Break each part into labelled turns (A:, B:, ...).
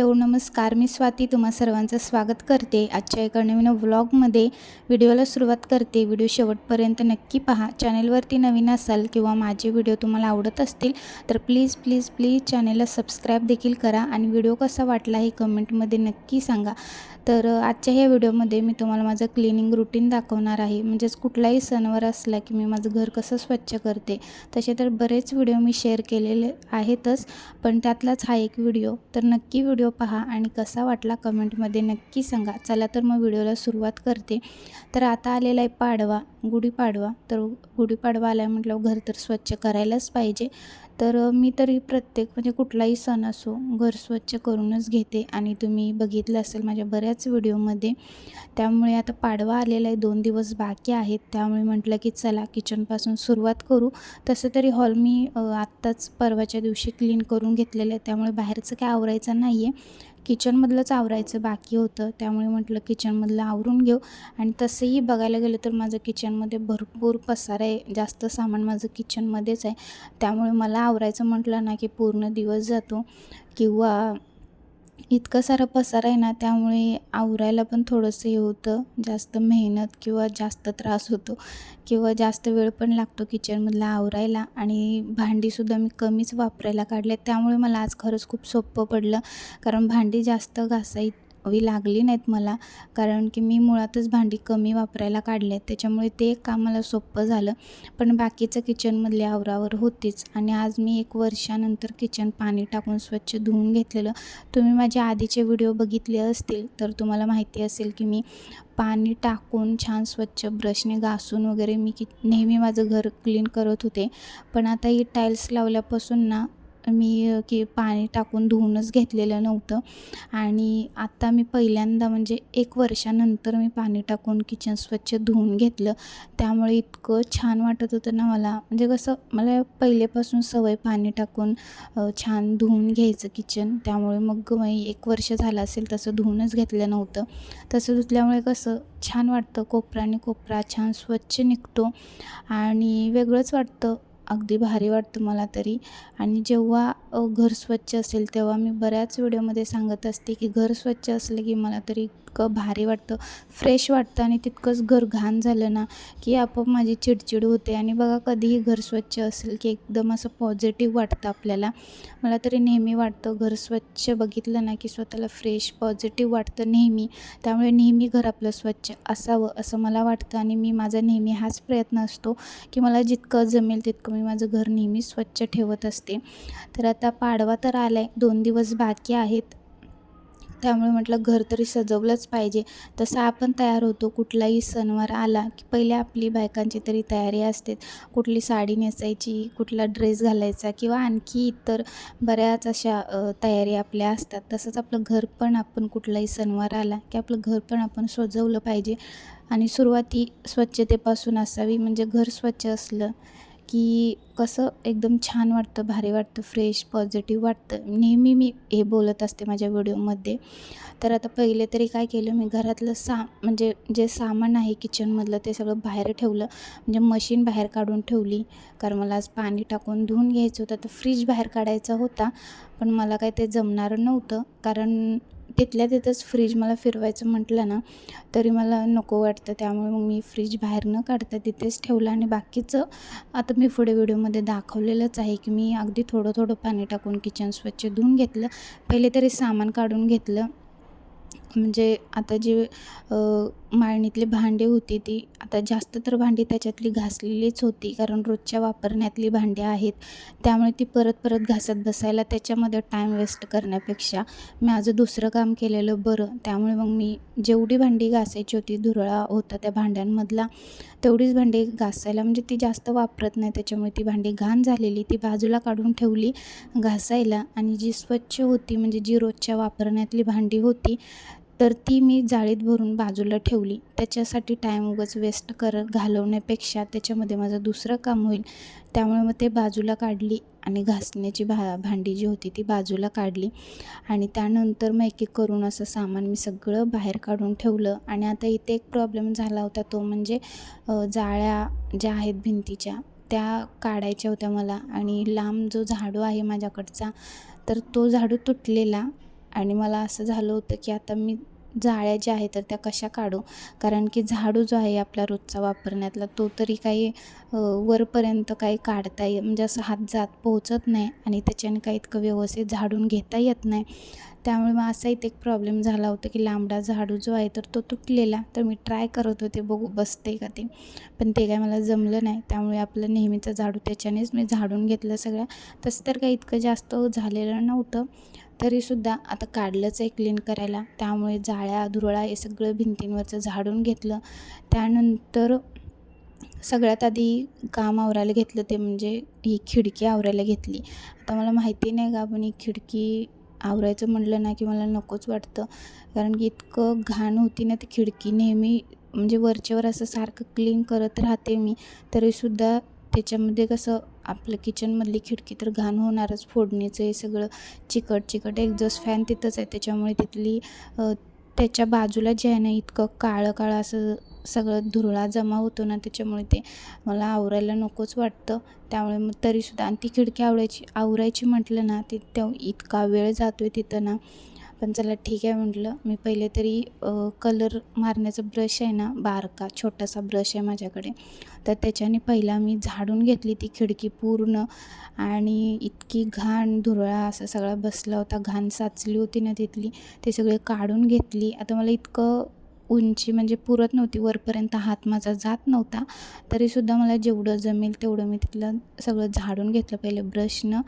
A: Hello नमस्कार. मी स्वाती तुम्हा सर्वांचं स्वागत करते. आजच्या एका नवीन व्लॉगमध्ये व्हिडिओला सुरुवात करते. व्हिडिओ शेवटपर्यंत नक्की पहा. चॅनेलवरती नवीन असाल किंवा माझे व्हिडिओ तुम्हाला आवडत असतील तर प्लीज प्लीज प्लीज चॅनेलला सबस्क्राईब देखील करा आणि व्हिडिओ कसा वाटला हे कमेंटमध्ये नक्की सांगा. तर आजच्या ह्या व्हिडिओमध्ये मी तुम्हाला माझं क्लिनिंग रुटीन दाखवणार आहे. म्हणजेच कुठलाही सणवार असला की मी माझं घर कसं स्वच्छ करते तसे तर बरेच व्हिडिओ मी शेअर केलेले आहेतच. पण त्यातलाच हा एक व्हिडिओ. तर नक्की व्हिडिओ पहा आणि कसा वाटला कमेंटमध्ये नक्की सांगा. चला तर मग व्हिडिओला सुरुवात करते. तर आता आलेला आहे पाडवा गुढीपाडवा. तर गुढीपाडवा आला म्हटलं घर तर स्वच्छ करायलाच पाहिजे. तर मी तरी प्रत्येक म्हणजे कुठलाही सण असो घर स्वच्छ करूनच घेते आणि तुम्ही बघितलं असेल माझ्या बऱ्याच व्हिडिओमध्ये. त्यामुळे आता पाडवा आलेला आहे दोन दिवस बाकी आहेत. त्यामुळे म्हटलं की चला किचनपासून सुरुवात करू. तसं तरी हॉल मी आत्ताच परवाच्या दिवशी क्लीन करून घेतलेलं आहे. त्यामुळे बाहेरचं काय आवरायचं नाही आहे किचनमधलंच आवरायचं बाकी होतं. त्यामुळे म्हटलं किचनमधलं आवरून घेऊ. आणि तसंही बघायला गेलं तर माझं किचनमध्ये भरपूर पसार आहे. जास्त सामान माझं किचनमध्येच आहे. त्यामुळे मला आवरायचं म्हटलं ना की पूर्ण दिवस जातो. किंवा इतकं सारं पसार आहे ना त्यामुळे आवरायला पण थोडंसं हे होतं. जास्त मेहनत किंवा जास्त त्रास होतो किंवा जास्त वेळ पण लागतो किचनमधला आवरायला. आणि भांडीसुद्धा मी कमीच वापरायला काढले. त्यामुळे मला आज खरंच खूप सोपं पडलं. कारण भांडी जास्त घासाय लागली नाहीत मला. कारण की मी मुळातच भांडी कमी वापरायला काढले आहेत. त्याच्यामुळे ते एक काम मला सोपं झालं. पण बाकीचं किचनमधली आवरावर होतीच. आणि आज मी एक वर्षानंतर किचन पाणी टाकून स्वच्छ धुवून घेतलेलं. तुम्ही माझे आधीचे व्हिडिओ बघितले असतील तर तुम्हाला माहिती असेल की मी पाणी टाकून छान स्वच्छ ब्रशने घासून वगैरे मी की नेहमी माझं घर क्लीन करत होते. पण आता ही टाईल्स लावल्यापासून ना मी की पाणी टाकून धुवूनच घेतलेलं नव्हतं. आणि आत्ता मी पहिल्यांदा म्हणजे एक वर्षानंतर मी पाणी टाकून किचन स्वच्छ धुवून घेतलं. त्यामुळे इतकं छान वाटत होतं ना मला. म्हणजे कसं मला पहिलेपासून सवय पाणी टाकून छान धुवून घ्यायचं किचन. त्यामुळे मग मी एक वर्ष झालं असेल तसं धुवूनच घेतलं नव्हतं. तसं धुतल्यामुळे कसं छान वाटतं. कोपरा आणि कोपरा छान स्वच्छ निघतो. आणि वेगळंच वाटतं. अगदी भारी वाटतं मला तरी. आणि जेव्हा घर स्वच्छ असेल तेव्हा मी बऱ्याच व्हिडिओमध्ये सांगत असते की घर स्वच्छ असलं की मला तरी इतकं भारी वाटतं फ्रेश वाटतं आणि तितकंच घर घाण झालं ना की आपोआप माझी चिडचिड होते. आणि बघा कधीही घर स्वच्छ असेल की एकदम असं पॉझिटिव्ह वाटतं आपल्याला. मला तरी नेहमी वाटतं घर स्वच्छ बघितलं ना की स्वतःला फ्रेश पॉझिटिव्ह वाटतं नेहमी. त्यामुळे नेहमी घर आपलं स्वच्छ असावं असं मला वाटतं. आणि मी माझा नेहमी हाच प्रयत्न असतो की मला जितकं जमेल तितकं मी माझं घर नेहमी स्वच्छ ठेवत असते. तर आता पाडवा तर आला आहे दोन दिवस बाकी आहेत. त्यामुळे म्हटलं घर तरी सजवलंच पाहिजे. तसं आपण तयार होतो. कुठलाही सणवार आला की पहिले आपली बायकांची तरी तयारी असते. कुठली साडी नेसायची कुठला ड्रेस घालायचा किंवा आणखी इतर बऱ्याच अशा तयारी आपल्या असतात. तसंच आपलं घर पण आपण कुठलाही सणवार आला की आपलं घर पण आपण सजवलं पाहिजे. आणि सुरुवात ही स्वच्छतेपासून असावी. म्हणजे घर स्वच्छ असलं की कसं एकदम छान वाटतं भारी वाटतं फ्रेश पॉझिटिव्ह वाटतं. नेहमी मी हे बोलत असते माझ्या व्हिडिओमध्ये. तर आता पहिले तरी काय केलं मी घरातलं सा म्हणजे जे सामान आहे किचनमधलं ते सगळं बाहेर ठेवलं. म्हणजे मशीन बाहेर काढून ठेवली. कारण मला आज पाणी टाकून धुवून घ्यायचं होतं तर फ्रीज बाहेर काढायचा होता. पण मला काय ते जमणार नव्हतं. कारण तिथल्या तिथंच फ्रीज मला फिरवायचं म्हटलं ना तरी मला नको वाटतं. त्यामुळे मग मी फ्रीज बाहेर न काढता तिथेच ठेवलं आणि बाकीचं आता मी पुढे व्हिडिओमध्ये दाखवलेलंच आहे की मी अगदी थोडं थोडं पाणी टाकून किचन स्वच्छ धुवून घेतलं. पहिले तरी सामान काढून घेतलं. म्हणजे आता जे माळणीतली भांडी होती ती. आता जास्त तर भांडी त्याच्यातली घासलेलीच होती कारण रोजच्या वापरण्यातली भांडी आहेत. त्यामुळे ती परत परत घासत बसायला त्याच्यामध्ये टाईम वेस्ट करण्यापेक्षा मी माझं दुसरं काम केलेलं बरं. त्यामुळे मग मी जेवढी भांडी घासायची होती धुरळा होता त्या भांड्यांमधला तेवढीच भांडी घासायला म्हणजे ती जास्त वापरत नाही. त्याच्यामुळे ती भांडी घाण झालेली. ती बाजूला काढून ठेवली घासायला आणि जी स्वच्छ होती म्हणजे जी रोजच्या वापरण्यातली भांडी होती तर ती मी जाळीत भरून बाजूला ठेवली. त्याच्यासाठी टाईम उगाच वेस्ट कर घालवण्यापेक्षा त्याच्यामध्ये माझं दुसरं काम होईल. त्यामुळे मग ते बाजूला काढली आणि घासण्याची भा भांडी जी होती ती बाजूला काढली. आणि त्यानंतर मग एक एक करून असं सामान मी सगळं बाहेर काढून ठेवलं. आणि आता इथे एक प्रॉब्लेम झाला होता तो म्हणजे जाळ्या ज्या आहेत भिंतीच्या त्या काढायच्या होत्या मला. आणि लांब जो झाडू आहे माझ्याकडचा तर तो झाडू तुटलेला. आणि मला असं झालं होतं की आता मी जाळ्या ज्या आहेत तर त्या कशा काढू? कारण की झाडू जो आहे आपला रोजचा वापरण्यातला तो तरी काही वरपर्यंत काही काढता ये म्हणजे असं हात जात पोहोचत नाही आणि त्याच्याने काही इतकं व्यवस्थित झाडून घेता येत नाही. त्यामुळे मग असा इथे एक प्रॉब्लेम झाला होता की लांबडा झाडू जो आहे तर तो तुटलेला. तर मी ट्राय करत होते बघू बसते का ते. पण ते काय मला जमलं नाही. त्यामुळे आपलं नेहमीचं झाडू त्याच्यानेच मी झाडून घेतलं सगळं. तसं तर काही इतकं जास्त झालेलं नव्हतं. तरीसुद्धा आता काढलंच आहे क्लीन करायला. त्यामुळे जाळ्या धुरळा हे सगळं भिंतींवरचं झाडून घेतलं. त्यानंतर सगळ्यात आधी काम आवरायला घेतलं ते म्हणजे ही खिडकी आवरायला घेतली. आता मला माहिती नाही का पण ही खिडकी आवरायचं म्हटलं ना की मला नकोच वाटतं. कारण की इतकं घाण होती ना ती खिडकी नेहमी म्हणजे वरच्यावर असं सारखं क्लीन करत राहते मी. तरीसुद्धा त्याच्यामध्ये कसं आपलं किचनमधली खिडकी तर घाण होणारच. फोडणीचं हे सगळं चिकट चिकट. एक्झॉस्ट फॅन तिथंच आहे. त्याच्यामुळे तिथली त्याच्या बाजूला जे आहे ना इतकं काळं काळं असं सगळं धुरळा जमा होतो ना त्याच्यामुळे ते मला आवरायला नकोच वाटतं. त्यामुळे मग तरीसुद्धा आणि ती खिडकी आवडायची आवरायची म्हटलं ना ती त्या इतका वेळ जातो आहे तिथं ना पण चला ठीक आहे म्हटलं. मी पहिले तरी कलर मारण्याचा ब्रश आहे ना बारका छोटासा ब्रश आहे माझ्याकडे. तर त्याच्याने पहिला मी झाडून घेतली ती खिडकी पूर्ण आणि इतकी घाण धुरळा असा सगळा बसला होता. घाण साचली होती ना तिथली. ते सगळे काढून घेतली. आता मला इतकं उंची म्हणजे पुरत नव्हती वरपर्यंत हात माझा जात नव्हता. तरीसुद्धा मला जेवढं जमेल तेवढं मी तिथलं सगळं झाडून घेतलं पहिले ब्रशनं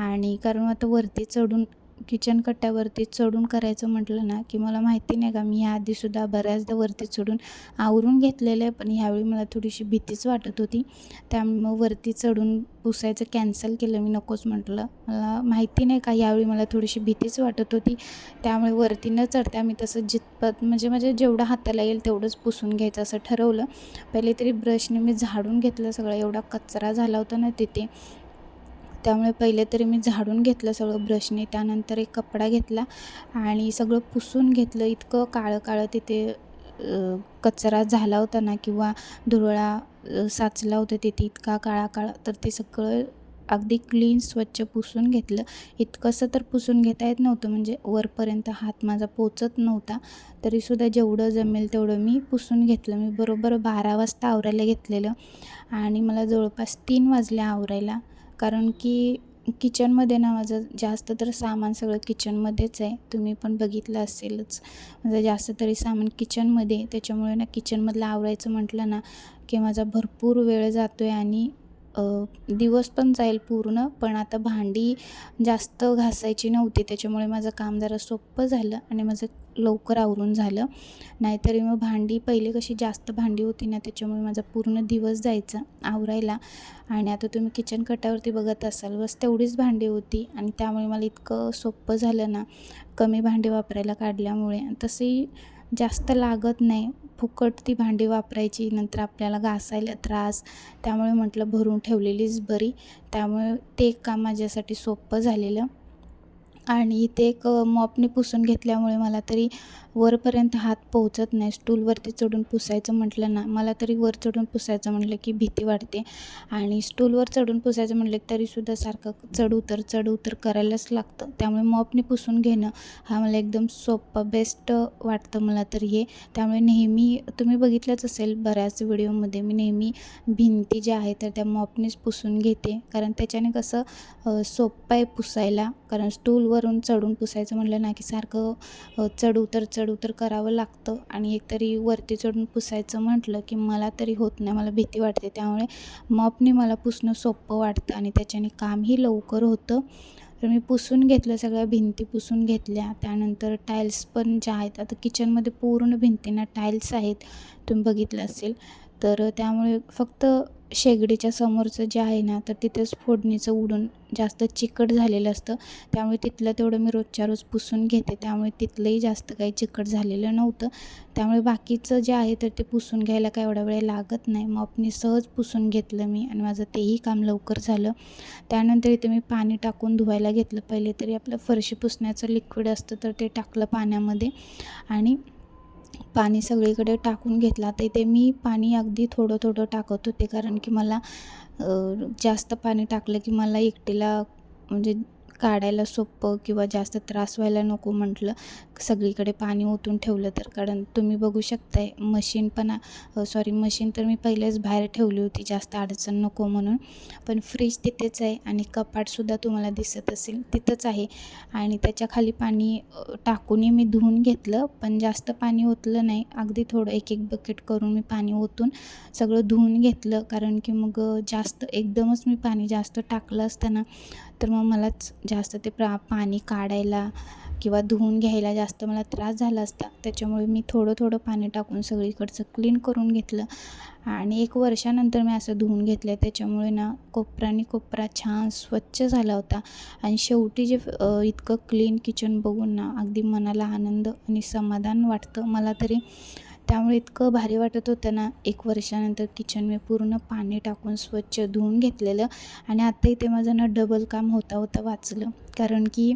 A: आणि कारण आता वरती चढून किचन कट्ट्यावरती चढून करायचं म्हटलं ना की मला माहिती नाही का मी आधीसुद्धा बऱ्याचदा वरती चढून आवरून घेतलेलं आहे पण ह्यावेळी मला थोडीशी भीतीच वाटत होती. त्यामुळे मग वरती चढून पुसायचं कॅन्सल केलं मी नकोच म्हटलं. मला माहिती नाही का यावेळी मला थोडीशी भीतीच वाटत होती. त्यामुळे वरती न चढता मी तसं जितपत म्हणजे म्हणजे जेवढं हाताला येईल तेवढंच पुसून घ्यायचं असं ठरवलं. पहिले तरी ब्रशने मी झाडून घेतलं सगळं एवढा कचरा झाला होता ना तिथे. त्यामुळे पहिले तरी मी झाडून घेतलं सगळं ब्रशने त्यानंतर एक कपडा घेतला आणि सगळं पुसून घेतलं. इतकं काळं काळं तिथे कचरा झाला होता ना किंवा धुरळा साचला होता तिथे इतका काळा काळा तर ते सगळं अगदी क्लीन स्वच्छ पुसून घेतलं. इतकंसं तर पुसून घेता येत नव्हतं म्हणजे वरपर्यंत हात माझा पोचत नव्हता. तरीसुद्धा जेवढं जमेल तेवढं मी पुसून घेतलं. मी बरोबर बारा वाजता आवरायला घेतलेलं आणि मला जवळपास तीन वाजले आवरायला. कारण की किचनमध्ये ना माझं जास्त तर सामान सगळं किचनमध्येच आहे. तुम्ही पण बघितलं असेलच. माझं जास्त तरी सामान किचनमध्ये त्याच्यामुळे ना किचनमधलं आवरायचं म्हटलं ना की माझा भरपूर वेळ जातो आहे आणि दिवस पण जाईल पूर्ण पण आता भांडी जास्त घासायची नव्हती त्याच्यामुळे माझं काम जरा सोपं झालं आणि माझं लवकर आवरून झालं. नाहीतरी मग भांडी पहिले कशी जास्त भांडी होती ना त्याच्यामुळे माझा पूर्ण दिवस जायचा आवरायला. आणि आता तुम्ही किचन कटावरती बघत असाल बस तेवढीच भांडी होती आणि त्यामुळे मला इतकं सोपं झालं ना कमी भांडी वापरायला काढल्यामुळे. तसंही जास्त लागत नाही. फुकट ती भांडी वापरायची नंतर आपल्याला घासायला त्रास. त्यामुळे म्हटलं भरून ठेवलेलीच बरी. त्यामुळे ते एक काम माझ्यासाठी सोपं झालेलं. आणि ते एक मॉपने पुसून घेतल्यामुळे मला तरी वरपर्यंत हात पोहोचत नाही. स्टूलवरती चढून पुसायचं म्हटलं ना मला तरी वर चढून पुसायचं म्हटलं की भीती वाटते. आणि स्टूलवर चढून पुसायचं म्हटलं तरीसुद्धा सारखं चढ उतर चढ उतर करायलाच लागतं. त्यामुळे मॉपने पुसून घेणं हा मला एकदम सोपा बेस्ट वाटतं मला तर हे. त्यामुळे नेहमी तुम्ही बघितलंच असेल बऱ्याच व्हिडिओमध्ये मी नेहमी भिंती ज्या आहेत तर त्या मॉपनेच पुसून घेते. कारण त्याच्याने कसं सोपं आहे पुसायला. कारण स्टूलवरून चढून पुसायचं म्हटलं ना की सारखं चढ उतर चढ चढउतर करावं लागतं. आणि एकतरी वरती चढून पुसायचं म्हटलं की मला तरी होत नाही मला भीती वाटते. त्यामुळे मॉपने मला पुसणं सोपं वाटतं आणि त्याच्याने कामही लवकर होतं. तर मी पुसून घेतलं सगळ्या भिंती पुसून घेतल्या. त्यानंतर टाईल्स पण ज्या आहेत आता किचनमध्ये पूर्ण भिंतींना टाईल्स आहेत. तुम्ही बघितलं असेल. तर त्यामुळे फक्त शेगडीच्या समोरचं जे आहे ना तर तिथेच फोडणीचं उडून जास्त चिकट झालेलं असतं. त्यामुळे तिथलं तेवढं मी रोजच्या रोज पुसून घेते. त्यामुळे तिथलंही जास्त काही चिकट झालेलं नव्हतं. त्यामुळे बाकीचं जे आहे तर ते पुसून घ्यायला काय एवढा वेळ लागत नाही. मॉपनी सहज पुसून घेतलं मी आणि माझं तेही काम लवकर झालं. त्यानंतर इथे मी पाणी टाकून धुवायला घेतलं. पहिले तरी आपलं फरशी पुसण्याचं लिक्विड असतं तर ते टाकलं पाण्यामध्ये आणि पाणी सगळीकडे टाकून घेतला तर ते मी पाणी अगदी थोडं थोडं टाकत होते. कारण की मला जास्त पाणी टाकलं की मला एकटीला म्हणजे काढायला सोपं किंवा जास्त त्रास व्हायला नको म्हटलं सगळीकडे पाणी ओतून ठेवलं तर. कारण तुम्ही बघू शकताय मशीन पण सॉरी मशीन तर मी पहिलेच बाहेर ठेवली होती जास्त अडचण नको म्हणून. पण फ्रीज तिथेच आहे आणि कपाटसुद्धा तुम्हाला दिसत असेल तिथंच आहे. आणि त्याच्याखाली पाणी टाकूनही मी धुवून घेतलं पण जास्त पाणी ओतलं नाही. अगदी थोडं एक एक बकेट करून मी पाणी ओतून सगळं धुवून घेतलं. कारण की मग जास्त एकदमच मी पाणी जास्त टाकलं असताना तर मग मलाच जास्त ते प्रा पाणी काढायला किंवा धुवून घ्यायला जास्त मला त्रास झाला असता. त्याच्यामुळे मी थोडं थोडं पाणी टाकून सगळीकडचं क्लीन करून घेतलं. आणि एक वर्षानंतर मी असं धुवून घेतलं त्याच्यामुळे ना कोपराने कोपरा छान स्वच्छ झाला होता. आणि शेवटी जे इतकं क्लीन किचन बघून ना अगदी मनाला आनंद आणि समाधान वाटतं. मला तरी त्यामुळे इतकं भारी वाटत होतं ना. एक वर्षानंतर किचन मी पूर्ण पाणी टाकून स्वच्छ धुवून घेतलेलं. आणि आत्ता इथे माझं ना डबल काम होता होता वाचलं. कारण की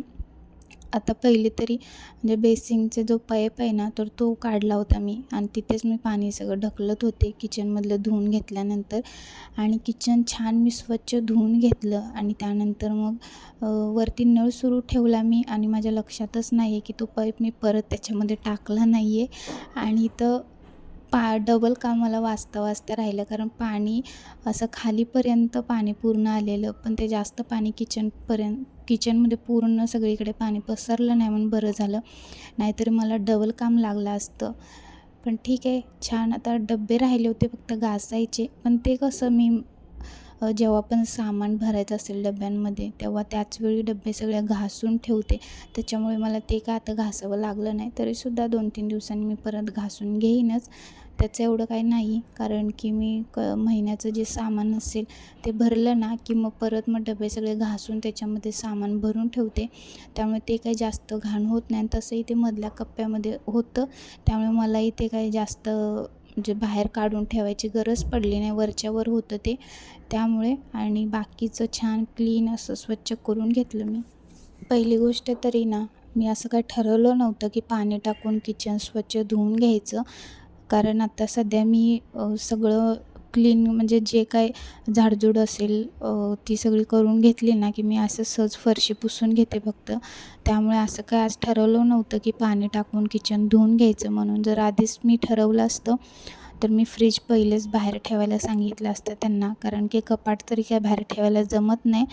A: आता पहिले तरी म्हणजे बेसिंगचे जो पाईप आहे ना तर तो काढला होता मी. आणि तिथेच मी पाणी सगळं ढकलत होते किचनमधलं धुवून घेतल्यानंतर. आणि किचन छान मी स्वच्छ धुवून घेतलं आणि त्यानंतर मग वरती नळ सुरू ठेवला मी. आणि माझ्या लक्षातच नाही आहे की तो पाईप मी परत त्याच्यामध्ये टाकला नाही आहे आणि इथं पा डबल काम मला वाचता वाचता राहिलं. कारण पाणी असं खालीपर्यंत पाणी पूर्ण आलेलं. पण ते जास्त पाणी किचनपर्यंत किचनमध्ये पूर्ण सगळीकडे पाणी पसरलं नाही म्हणून बरं झालं. नाहीतर मला डबल काम लागलं असतं. पण ठीक आहे छान. आता डबे राहिले होते फक्त घासायचे. पण ते कसं मी जेव्हा पण सामान भरायचं असेल डब्यांमध्ये तेव्हा त्याच वेळी डबे सगळे घासून ठेवते. त्याच्यामुळे मला ते काय आता घासावं लागलं नाही तरीसुद्धा दोन तीन दिवसांनी मी परत घासून घेईनच. त्याचं एवढं काही नाही. कारण की मी क महिन्याचं जे सामान असेल ते भरलं ना की मग परत मग डबे सगळे घासून त्याच्यामध्ये सामान भरून ठेवते. त्यामुळे ते काही जास्त घाण होत नाही आणि तसंही ते मधल्या कप्प्यामध्ये होतं. त्यामुळे मलाही ते काही जास्त म्हणजे बाहेर काढून ठेवायची गरज पडली नाही. वरच्यावर होतं ते. त्यामुळे आणि बाकीचं छान क्लीन असं स्वच्छ करून घेतलं मी. पहिली गोष्ट तरी ना मी असं काही ठरवलं नव्हतं की पाणी टाकून किचन स्वच्छ धुवून घ्यायचं. कारण आता सध्या मी सगळं क्लीन म्हणजे जे काय झाडझूड असेल ती सगळी करून घेतली ना की मी असं सहज फरशी पुसून घेते फक्त. त्यामुळे असं काय आज ठरवलं नव्हतं की पाणी टाकून किचन धुवून घ्यायचं म्हणून. जर आधीच मी ठरवलं असतं तर मी फ्रीज पहिलेच बाहेर ठेवायला सांगितलं असतं त्यांना. कारण की कपाट तरी काय बाहेर ठेवायला जमत नाही.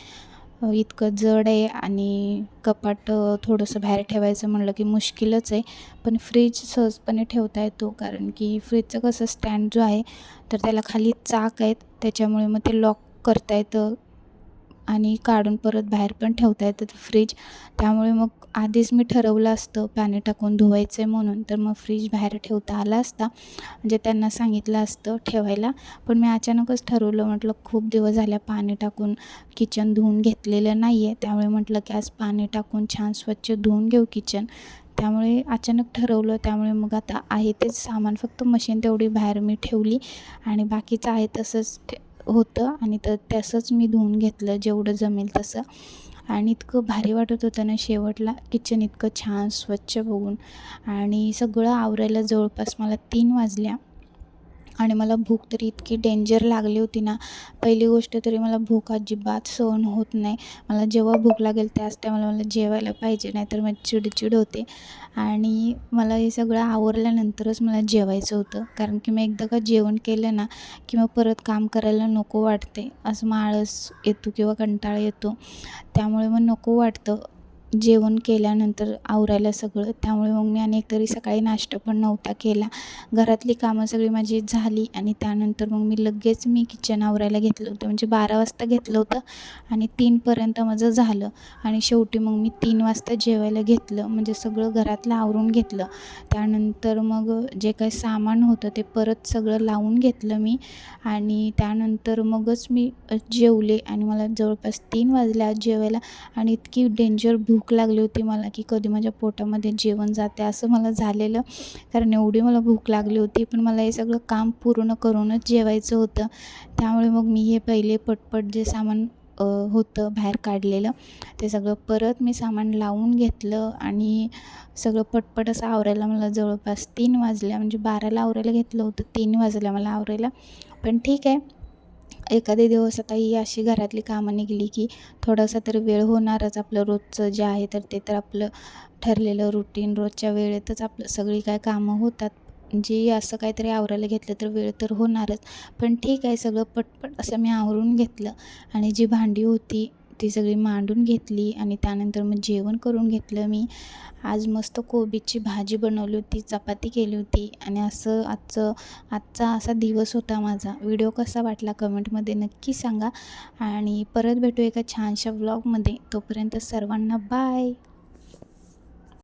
A: इतकं जड आहे आणि कपाट थोडंसं बाहेर ठेवायचं म्हणलं की मुश्किलच आहे. पण फ्रीज सहजपणे ठेवता येतो कारण की फ्रीजचं कसं स्टँड जो आहे तर त्याला खाली चाक आहेत. त्याच्यामुळे मग ते लॉक करता येतं. आणि काढून परत बाहेर पण ठेवता येतं फ्रीज त्यामुळे मग आधीच मी ठरवलं असतं पाणी टाकून धुवायचं आहे म्हणून. तर मग फ्रीज बाहेर ठेवता आला असता. म्हणजे त्यांना सांगितलं असतं ठेवायला. पण मी अचानकच ठरवलं म्हटलं खूप दिवस झाल्या पाणी टाकून किचन धुवून घेतलेलं नाही आहे त्यामुळे म्हटलं की आज पाणी टाकून छान स्वच्छ धुवून घेऊ किचन त्यामुळे अचानक ठरवलं. त्यामुळे मग आता आहे तेच सामान. फक्त मशीन तेवढी बाहेर मी ठेवली. आणि बाकीचं आहे तसंच ठे होतं आणि तर तसंच मी धुवून घेतलं जेवढं जमेल तसं. आणि इतकं भारी वाटत होतं ना शेवटला. किचन इतकं छान स्वच्छ बघून. आणि सगळं आवरायला जवळपास मला तीन वाजल्या. आणि मला भूक तरी इतकी डेंजर लागली होती ना. पहिली गोष्ट तरी मला भूक अजिबात सहन होत नाही. मला जेव्हा भूक लागेल त्याच टायमाला मला जेवायला पाहिजे नाहीतर मग चिडचिड होते. आणि मला हे सगळं आवरल्यानंतरच मला जेवायचं होतं. कारण की मी एकदा का जेवण केलं ना की मग परत काम करायला नको वाटते. असं मग आळस येतो किंवा कंटाळा येतो. त्यामुळे मग नको वाटतं. जेवण केल्यानंतर आवरायला सगळं. त्यामुळे मग मी अनेक तरी सकाळी नाश्ता पण नव्हता केला. घरातली कामं सगळी माझी झाली आणि त्यानंतर मग मी लगेच मी किचन आवरायला घेतलं होतं. म्हणजे बारा वाजता घेतलं होतं आणि तीनपर्यंत माझं झालं. आणि शेवटी मग मी तीन वाजता जेवायला घेतलं. म्हणजे सगळं घरातलं आवरून घेतलं. त्यानंतर मग जे काही सामान होतं ते परत सगळं लावून घेतलं मी. आणि त्यानंतर मगच मी जेवले आणि मला जवळपास तीन वाजल्या जेवायला. आणि इतकी डेंजर भूक भूक लागली होती मला की कधी माझ्या पोटामध्ये जेवण जाते असं मला झालेलं. कारण एवढी मला भूक लागली होती पण मला हे सगळं काम पूर्ण करूनच जेवायचं होतं. त्यामुळे मग मी हे पहिले पटपट जे सामान होतं बाहेर काढलेलं ते सगळं परत मी सामान लावून घेतलं आणि सगळं पटपट असं आवरायला मला जवळपास तीन वाजल्या. म्हणजे बाराला आवरायला घेतलं होतं तीन वाजल्या मला आवरायला. पण ठीक आहे. एखादे दिवस आता ही अशी घरातली कामं निघली की थोडासा तर वेळ होणारच. आपलं रोजचं जे आहे तर ते तर आपलं ठरलेलं रुटीन रोजच्या वेळेतच आपलं सगळी काय कामं होतात. जी असं काहीतरी आवरायला घेतलं तर वेळ तर होणारच. पण ठीक आहे सगळं पटपट असं मी आवरून घेतलं आणि जी भांडी होती ती सगळी मांडून घेतली आणि त्यानंतर मग जेवण करून घेतलं मी. आज मस्त कोबीची भाजी बनवली होती चपाती केली होती आणि असं आजचं आजचा असा दिवस होता माझा. व्हिडिओ कसा वाटला कमेंटमध्ये नक्की सांगा आणि परत भेटू एका छानशा व्लॉगमध्ये तोपर्यंत सर्वांना बाय